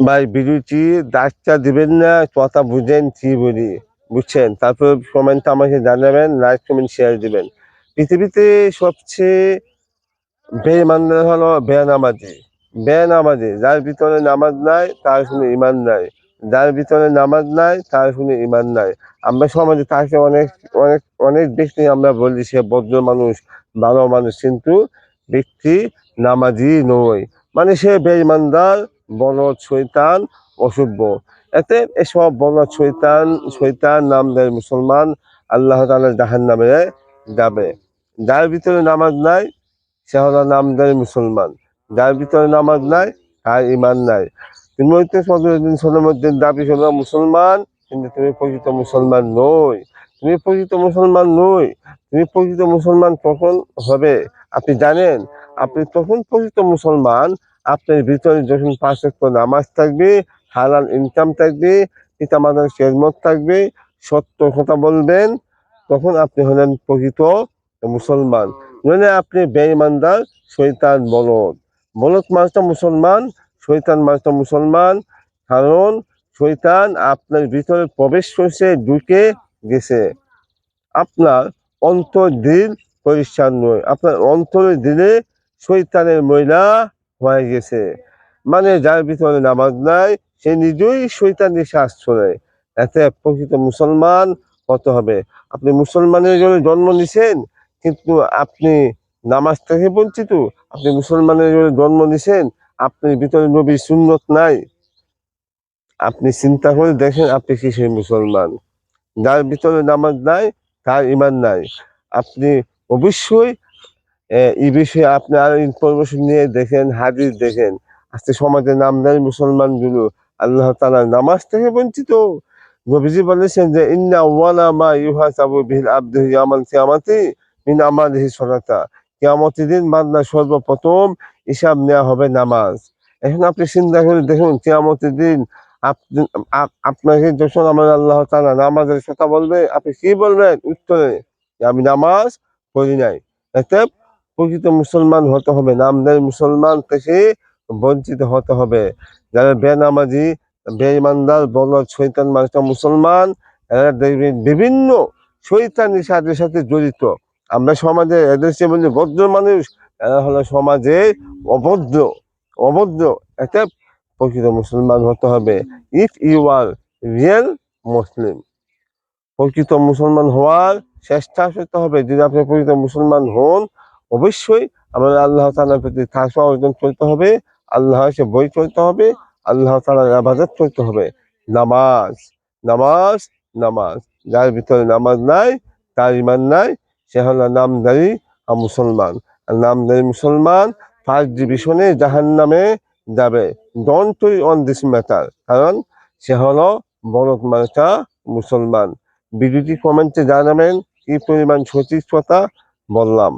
ভাই বিরুচি দাগটা দিবেন না, কথা বুঝেন, কি বলি, বুঝছেন? তারপর কমেন্ট আমাকে জানাবেন লাইক কমেন্ট শেয়ার দিবেন। পৃথিবীতে সবচেয়ে বেমানদের হলো বেনামাজি বেনামাজি যার ভিতরে নামাজ নাই, তার শুনে ইমান নাই। যার ভিতরে নামাজ নাই, তার শুনে ইমান নাই। আমরা সমাজে তাকে অনেক অনেক অনেক ব্যক্তি আমরা বলি, সে বদ্র মানুষ, ভালো মানুষ, কিন্তু ব্যক্তি নামাজি নয়। মানে সে বেঈমানদার বলদ শৈতান অসভ্য এতে এসব শৈতান শৈতান নাম দেয় মুসলমান, আল্লাহ তালা জাহান নামে যাবে। যার ভিতরে নামাজ নাই, সে হলো নামদারি মুসলমান। যার ভিতরে নামাজ নাই, তার ইমান নাই। তুমি দাবি হলো, মুসলমান, কিন্তু তুমি প্রকৃত মুসলমান নই। তুমি প্রকৃত মুসলমান নই। তুমি প্রকৃত মুসলমান তখন হবে? আপনি জানেন, আপনি তখন প্রকৃত মুসলমান আপনার ভিতরে যখন পাঁচক্য নামাজ থাকবে, হালাল ইনকাম থাকবে, পিতা মাতার খেদমত থাকবে, সত্য কথা বলবেন, তখন আপনি হলেন প্রকৃত মুসলমান। নইলে আপনি বেঈমানদার শৈতান বলদ। বলদ মাছটা মুসলমান শৈতান মাছটা মুসলমান, কারণ শৈতান আপনার ভিতরে প্রবেশ করছে, ঢুকে গেছে। আপনার অন্তর দিল পরিষ্কার নয়। আপনার অন্তরের দিলে শৈতানের ময়লা হয়ে গেছে। মানে যার ভিতরে নামাজ নাই, সে নিজেই শৈতানের শ্বাস ছড়ে এতে প্রকৃত মুসলমান কত হবে? আপনি মুসলমানের জন্য জন্ম নিছেন, কিন্তু আপনি নামাজ থেকে বঞ্চিত? আপনি মুসলমানের জন্য জন্ম নিছেন আপনি ভিতরে নবী সুন্নত নাই। আপনি চিন্তা করে দেখেন আপনি কি সেই মুসলমান। যার ভিতরে নামাজ নাই, তার ইমান নাই। আপনি অবশ্যই এই বিষয়ে আপনি আরও ইনফরমেশন নিয়ে দেখেন, হাদিস দেখেন। আজকে সমাজে নামদারি মুসলমানগুলো আল্লাহ তাআলা নামাজ থেকে বঞ্চিত। নবীজি বলেছেন যে, ইন্না ওয়ালা মা ইউহাসাবু বিল আবদু কিয়ামাতি মিন কিয়ামতের দিন বান্দার সর্বপ্রথম হিসাব নেওয়া হবে নামাজ। এখন আপনি চিন্তা করে দেখুন, কিয়ামতের দিন আপনি আপ- আপনাকে যখন আমার আল্লাহ তাআলা নামাজের কথা বলবে, আপনি কি বলবেন? উত্তরে, আমি নামাজ পড়ি নাই। প্রকৃত মুসলমান হতে হবে নামদারি মুসলমান থেকে বঞ্চিত হতে হবে। যারা বেনামাজি, বেঈমানদার, বলদ শৈতান মানুষটা মুসলমান, এরা বিভিন্ন শৈতানের সাথে সাথে জড়িত। আমরা সমাজে এদের বলি ভদ্র মানুষ, এরা হলো সমাজে অভদ্র অভদ্র। এতে প্রকৃত মুসলমান হতে হবে। If you are real Muslim প্রকৃত মুসলমান হওয়ার চেষ্টা করতে হবে। যদি আপনি প্রকৃত মুসলমান হন অবশ্যই আমাদের আল্লাহ তালার প্রতি থাকা অর্জন করতে হবে, আল্লাহ সে বই চলতে হবে, আল্লাহ তালার আবাদত করতে হবে। নামাজ নামাজ নামাজ। যার ভিতরে নামাজ নাই, তার ইমান নাই, সে হলো নামদারি আর মুসলমান। আর নামদারি মুসলমান ফার্স্ট ডিভিশনে জাহান নামে যাবে ডোন্ট অন দিস ম্যাটার কারণ সে হলো বড় মার্কা মুসলমান। ভিডিওটি কমেন্টে জানাবেন, কি পরিমাণ কথা বললাম।